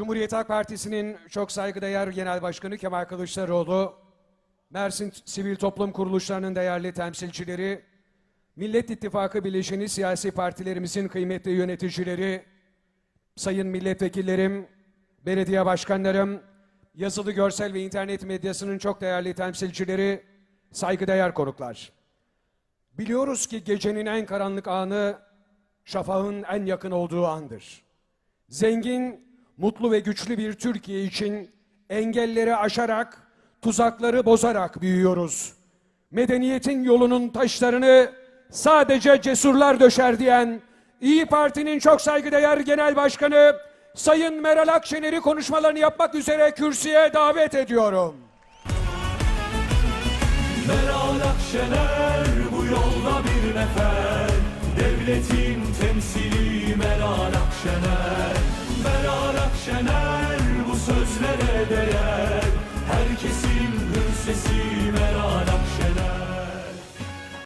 Cumhuriyet Halk Partisi'nin çok saygıdeğer Genel Başkanı Kemal Kılıçdaroğlu, Mersin Sivil Toplum Kuruluşlarının değerli temsilcileri, Millet İttifakı bileşeni siyasi partilerimizin kıymetli yöneticileri, sayın milletvekillerim, belediye başkanlarım, yazılı görsel ve internet medyasının çok değerli temsilcileri, saygıdeğer konuklar. Biliyoruz ki gecenin en karanlık anı şafağın en yakın olduğu andır. Zengin, mutlu ve güçlü bir Türkiye için engelleri aşarak, tuzakları bozarak büyüyoruz. Medeniyetin yolunun taşlarını sadece cesurlar döşer diyen İyi Parti'nin çok saygıdeğer Genel Başkanı Sayın Meral Akşener'i konuşmalarını yapmak üzere kürsüye davet ediyorum. Meral Akşener bu yolda bir nefer Devletin temsili Meral Akşener Düşener bu sözlere değer. Herkesin hür sesi merane